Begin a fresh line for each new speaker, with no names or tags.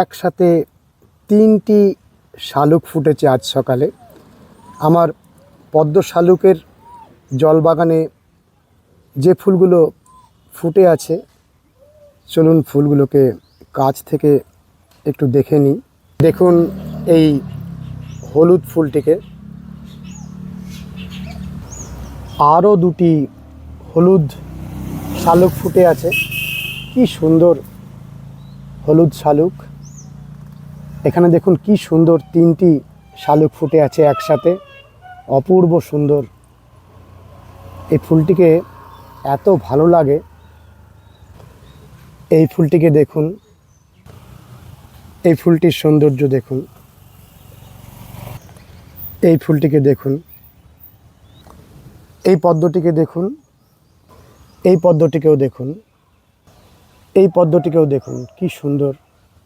একসাথে তিনটি শালুক ফুটেছে আজ সকালে। আমার পদ্ম শালুকের জলবাগানে যে ফুলগুলো ফুটে আছে, চলুন ফুলগুলোকে কাছ থেকে একটু দেখে নিই। দেখুন এই হলুদ ফুলটিকে। আরও দুটি হলুদ শালুক ফুটে আছে। কি সুন্দর হলুদ শালুক। এখানে দেখুন কি সুন্দর তিনটি শালুক ফুটে আছে একসাথে। অপূর্ব সুন্দর। এই ফুলটিকে এত ভালো লাগে। এই ফুলটিকে দেখুন। এই ফুলটির সৌন্দর্য দেখুন। এই ফুলটিকে দেখুন। এই পদ্মটিকে দেখুন। এই পদ্মটিকেও দেখুন। এই পদ্মটিকেও দেখুন। কি সুন্দর।